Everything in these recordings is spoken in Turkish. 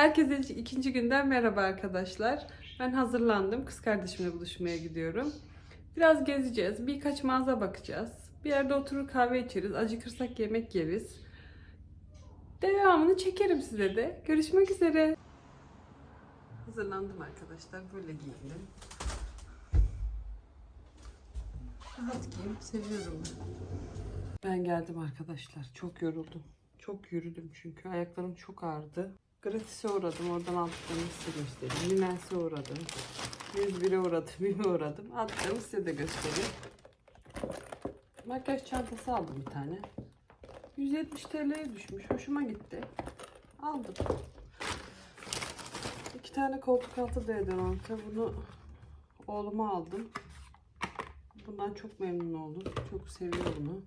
Herkese ikinci günden merhaba arkadaşlar. Ben hazırlandım. Kız kardeşimle buluşmaya gidiyorum. Biraz gezeceğiz. Birkaç mağaza bakacağız. Bir yerde oturur kahve içeriz. Acıkırsak yemek yeriz. Devamını çekerim size de. Görüşmek üzere. Hazırlandım arkadaşlar. Böyle giyindim. Rahat giyim. Seviyorum ben. Ben geldim arkadaşlar. Çok yoruldum. Çok yürüdüm çünkü. Ayaklarım çok ağrıdı. Gratis'e uğradım. Oradan aldıklarımı size göstereyim. Limens'e uğradım. 101'e uğradım. BİM'e uğradım. Aldıklarımı size de göstereyim. Makyaj çantası aldım bir tane. 170 TL'ye düşmüş. Hoşuma gitti. Aldım. İki tane koltuk altı deodorantı. Bunu oğluma aldım. Bundan çok memnun oldum. Çok seviyor bunu.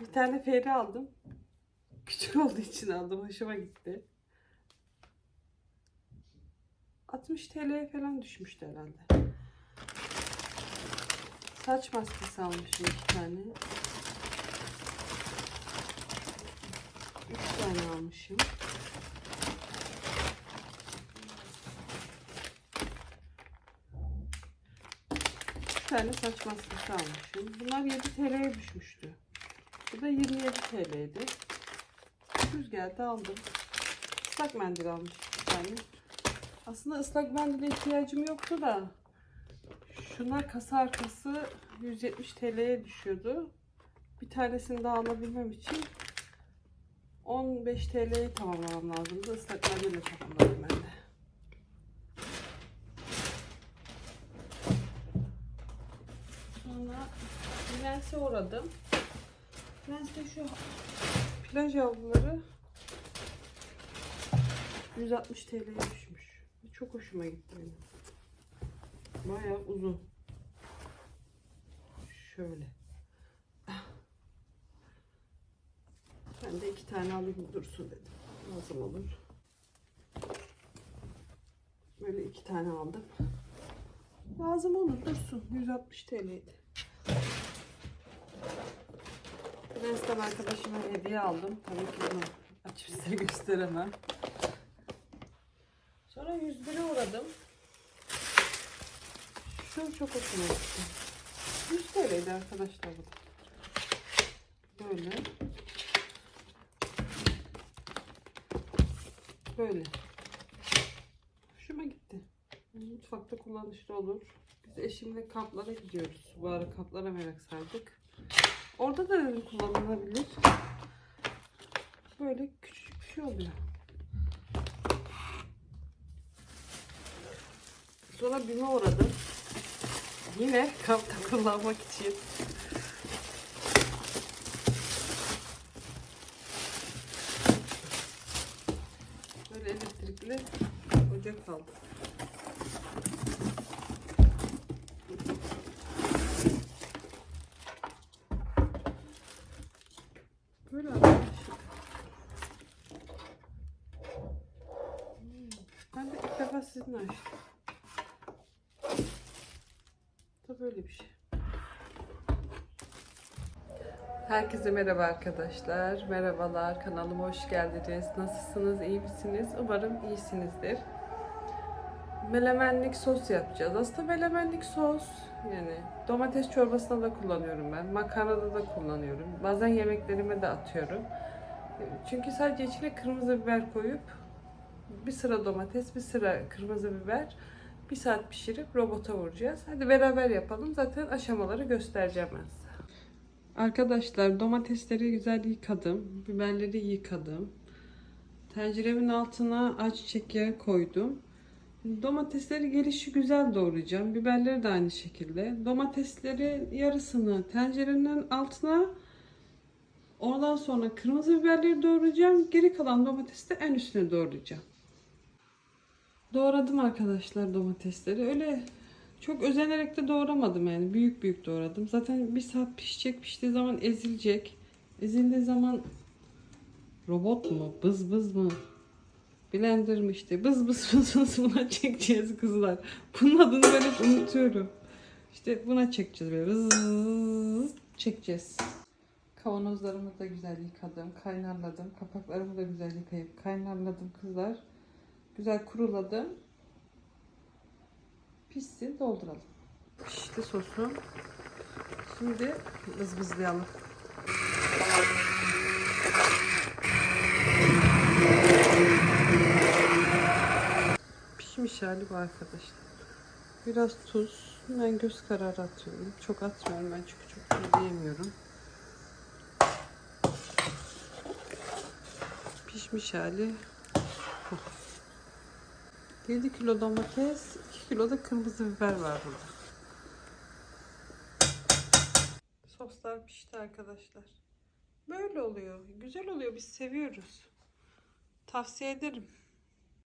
Bir tane feri aldım. Küçük olduğu için aldım. Hoşuma gitti. 60 TL'ye falan düşmüştü herhalde. Saç maskesi almışım iki tane. Üç tane almışım. Bir tane saç maskesi almışım. Bunlar 7 TL'ye düşmüştü. Bu da 27 TL'ydi. Düz geldi aldım. Islak mendil almışım bir tane. Aslında ıslak mendile ihtiyacım yoktu da şuna kasa arkası 170 TL'ye düşüyordu. Bir tanesini daha alabilmem için 15 TL'yi tamamlamam lazımdı. Islak mendille tamamladım ben de. Sonra Lens'e uğradım. Lens'te şu plaj havluları 160 TL'ye düşmüş. Çok hoşuma gitti benim. Bayağı uzun. Şöyle. Ben de iki tane alayım dursun dedim. Lazım olur. Böyle iki tane aldım. Lazım olur dursun. 160 TL'ydi. Prens'ten arkadaşıma hediye aldım. Tabii ki bunu açıp size gösteremem. Sonra 101'e uğradım. Şu çok hoşuma gitti. 100 TL'ydi arkadaşlar bu. Böyle. Böyle. Hoşuma gitti. Mutfakta kullanışlı olur. Biz eşimle kamplara gidiyoruz. Bu ara kamplara merak sardık. Orada da dedim kullanılabilir. Böyle küçük bir şey oluyor. Sonra BİM'e uğradım. Yine kampta kullanmak için. Böyle elektrikli ocak aldım. Böyle arkadaşlar. Hmm, Ben açtım. Da böyle bir şey. Herkese merhaba arkadaşlar. Merhabalar. Kanalıma hoş geldiniz. Nasılsınız? İyi misiniz? Umarım iyisinizdir. Melemenlik sos yapacağız. Aslında melemenlik sos yani domates çorbasında da kullanıyorum ben. Makarnada da kullanıyorum. Bazen yemeklerime de atıyorum. Çünkü sadece içine kırmızı biber koyup bir sıra domates, bir sıra kırmızı biber bir saat pişirip robota vuracağız. Hadi beraber yapalım. Zaten aşamaları göstereceğim ben size. Arkadaşlar domatesleri güzel yıkadım. Biberleri yıkadım. Tenceremin altına ayçiçek yağı koydum. Domatesleri gelişi güzel doğrayacağım. Biberleri de aynı şekilde. Domatesleri yarısını tencerenin altına ondan sonra kırmızı biberleri doğrayacağım. Geri kalan domatesi de en üstüne doğrayacağım. Doğradım arkadaşlar domatesleri. Öyle çok özenerek de doğramadım yani. Büyük büyük doğradım. Zaten bir saat pişecek. Piştiği zaman ezilecek. Ezildiği zaman robot mu? Bız bız mı? Blender mi işte? Bız bız bız bız buna çekeceğiz kızlar. Bunun adını ben unutuyorum. İşte buna çekeceğiz böyle. Vız çekeceğiz. Kavanozlarımı da güzel yıkadım, kaynarladım. Kapaklarımı da güzel yıkayıp kaynarladım kızlar. Güzel kuruladım. Pişsin dolduralım. Pişti sosum. Şimdi bızbızlayalım. Pişmiş hali bu arkadaşlar. Biraz tuz. Ben göz kararı atıyorum. Çok atmıyorum ben çünkü çok tuz yiyemiyorum. Pişmiş hali bu. 7 kilo domates, 2 kilo da kırmızı biber var burada. Soslar pişti arkadaşlar. Böyle oluyor. Güzel oluyor. Biz seviyoruz. Tavsiye ederim.